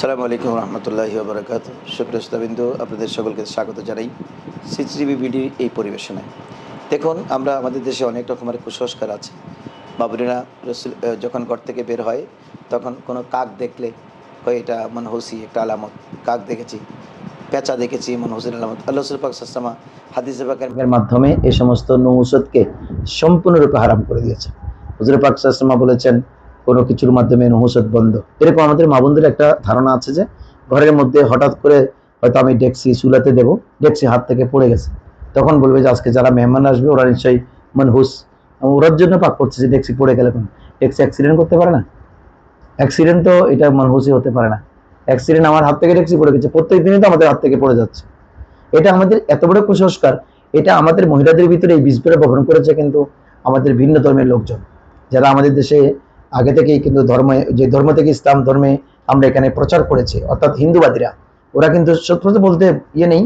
সালামু আলাইকুম রহমতুল্লাহ বরকাত। শুক্র শ্রোতাবিন্দু, আপনাদের সকলকে স্বাগত জানাই সিসিটিভি ভিডি এই পরিবেশনায় দেখুন, আমরা আমাদের দেশে অনেক রকমের কুসংস্কার আছে। বাবুরিরা যখন ঘর থেকে বের হয়, তখন কোনো কাক দেখলে হয় এটা মনহসি একটা আলামত। কাক দেখেছি, পেঁচা দেখেছি, মন মনহসির আলামত। আল্লাহ রসুল পাক সাসমা হাদিস মাধ্যমে এই সমস্ত নৌসদকে সম্পূর্ণরূপে হারাম করে দিয়েছে হুজুর পাক সাসমা বলেছেন কোনো কিছুর মাধ্যমে নহসত বন্ধ। এরকম আমাদের মা বোনদের একটা ধারণা আছে যে, ঘরের মধ্যে হঠাৎ করে হয়তো আমি ডেক্সি চুলাতে দেবো, ডেক্সি হাত থেকে পড়ে গেছে। তখন বলবে যে, আজকে যারা মেহমান আসবে, ওরা নিশ্চয়ই মনহুস। ওরার জন্য পাক করছে যে, ডেক্সি পড়ে গেলে কোন? ডেক্সি অ্যাক্সিডেন্ট করতে পারে না? অ্যাক্সিডেন্ট তো এটা মনহুসই হতে পারে না। অ্যাক্সিডেন্ট আমার হাত থেকে ডেক্সি পড়ে গেছে, প্রত্যেক দিনই তো আমাদের হাত থেকে পড়ে যাচ্ছে। এটা আমাদের এত বড় কুসংস্কার, এটা আমাদের মহিলাদের ভিতরে এই বীজটা বহন করেছে কিন্তু আমাদের ভিন্ন ধর্মের লোকজন, যারা আমাদের দেশে আগে থেকেই কিন্তু ধর্মে, যে ধর্ম থেকে ইসলাম ধর্মে আমরা এখানে প্রচার করেছি, অর্থাৎ হিন্দুবাদীরা। ওরা কিন্তু সত্যি বলতে ইয়ে নেই।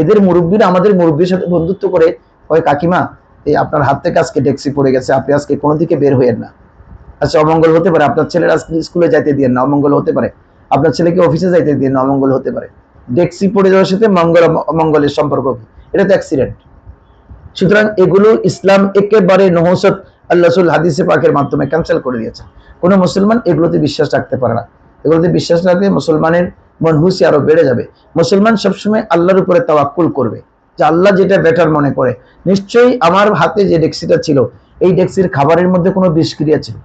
এদের মুরব্বীরা আমাদের মুরব্বীর সাথে বন্ধুত্ব করে হয় কাকিমা, এই আপনার হাত থেকে আজকে ডেক্সি পড়ে গেছে, আপনি আজকে কোনো দিকে বের হইয়েন না। আচ্ছা অমঙ্গল হতে পারে, আপনার ছেলের আজকে স্কুলে যাইতে দিয়ে না, অমঙ্গল হতে পারে। আপনার ছেলেকে অফিসে যাইতে দিয়ে না, অমঙ্গল হতে পারে। ডেক্সি পড়ে যাওয়ার সাথে মঙ্গল, অমঙ্গলের সম্পর্ক এটা তো অ্যাক্সিডেন্ট সুতরাং এগুলো ইসলাম একেবারে নহসত আল্লাহ হাদিসে পাকের মাধ্যমে ক্যান্সেল করে দিয়েছে কোনো মুসলমান এগুলোতে বিশ্বাস রাখতে পারে না। এগুলোতে বিশ্বাস রাখলে মুসলমানের মনহুসি আরও বেড়ে যাবে। মুসলমান সবসময় আল্লাহর উপরে তাওয়াক্কুল করবে। যে আল্লাহ যেটা বেটার মনে করে। নিশ্চয়ই আমার হাতে যে ডেক্সিটা ছিল, এই ডেক্সির খাবারের মধ্যে কোনো বিষক্রিয়া ছিল।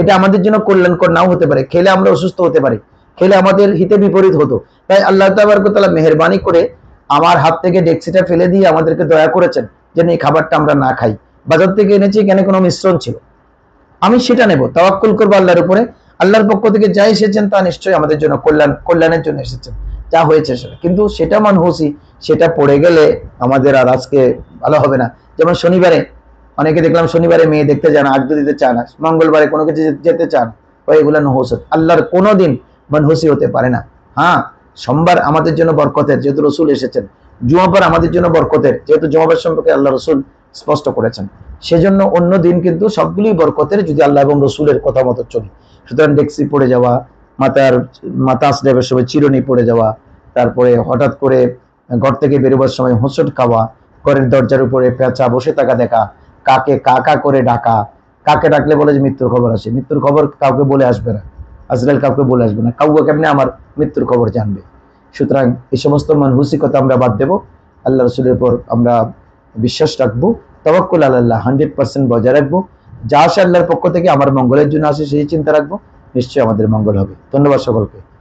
এটা আমাদের জন্য কল্যাণকর নাও হতে পারে। খেলে আমরা অসুস্থ হতে পারি। খেলে আমাদের হিতে বিপরীত হতো। তাই আল্লাহ তালা মেহরবানি করে আমার হাত থেকে ডেক্সিটা ফেলে দিয়ে আমাদেরকে দয়া করেছেন, যেন এই খাবারটা আমরা না খাই। বাজার থেকে এনেছি, এখানে কোনো মিশ্রণ ছিল। আমি সেটা নেব, তাওয়াক্কুল করব আল্লাহর উপরে। আল্লাহর পক্ষ থেকে যা এসেছেন তা নিশ্চয়ই আমাদের জন্য কল্যাণ, কল্যাণের জন্য এসেছেন। যা হয়েছে সেটা কিন্তু সেটা মানহুসি, সেটা পড়ে গেলে আমাদের আর আজকে ভালো হবে না। যেমন শনিবারে, অনেকে দেখলাম শনিবারে মেয়ে দেখতে যায় না, আড্ডু দিতে চায় না। মঙ্গলবারে কোনো কিছু যেতে চান বা এগুলো নহসত। আল্লাহর কোনো দিন মানহুসি হতে পারে না। হ্যাঁ সোমবার আমাদের জন্য বরকতের, যেহেতু রসুল এসেছেন। জুমাবার আমাদের জন্য বরকতের, যেহেতু জুমাবার সম্পর্কে আল্লাহ রসুল স্পষ্ট করেছেন। সেজন্য অন্য দিন কিন্তু সবগুলি বরকতের যদি আল্লাহ এবং রসুলের কথা মতো চলি। সুতরাং ডেক্সি পড়ে যাওয়া মাথার মাথা আসলেবার সময় চিরনি পড়ে যাওয়া, তারপরে হঠাৎ করে ঘর থেকে বেরোবার সময় হোঁচট খাওয়া, ঘরের দরজার উপরে পেঁচা বসে থাকা দেখা, কাকে কাকা করে ডাকা, কাকে ডাকলে বলে যে মৃত্যুর খবর আসে। মৃত্যুর খবর কাউকে বলে আসবে না। আজরাইল কাউকে বলে আসবে না। কাউকে কেমনে আমার মৃত্যুর খবর জানবে? সুতরাং এই সমস্ত মানহুসিকতা আমরা বাদ দেব। আল্লাহ রসুলের উপর আমরা বিশ্বাস রাখব তবাক্কুল আল্লাহ হান্ড্রেড পার্সেন্ট বজায় রাখব। যা আসে আল্লাহর পক্ষ থেকে, আমার মঙ্গলের জন্য আসে, সেই চিন্তা রাখব। নিশ্চয়ই আমাদের মঙ্গল হবে। ধন্যবাদ সকলকে।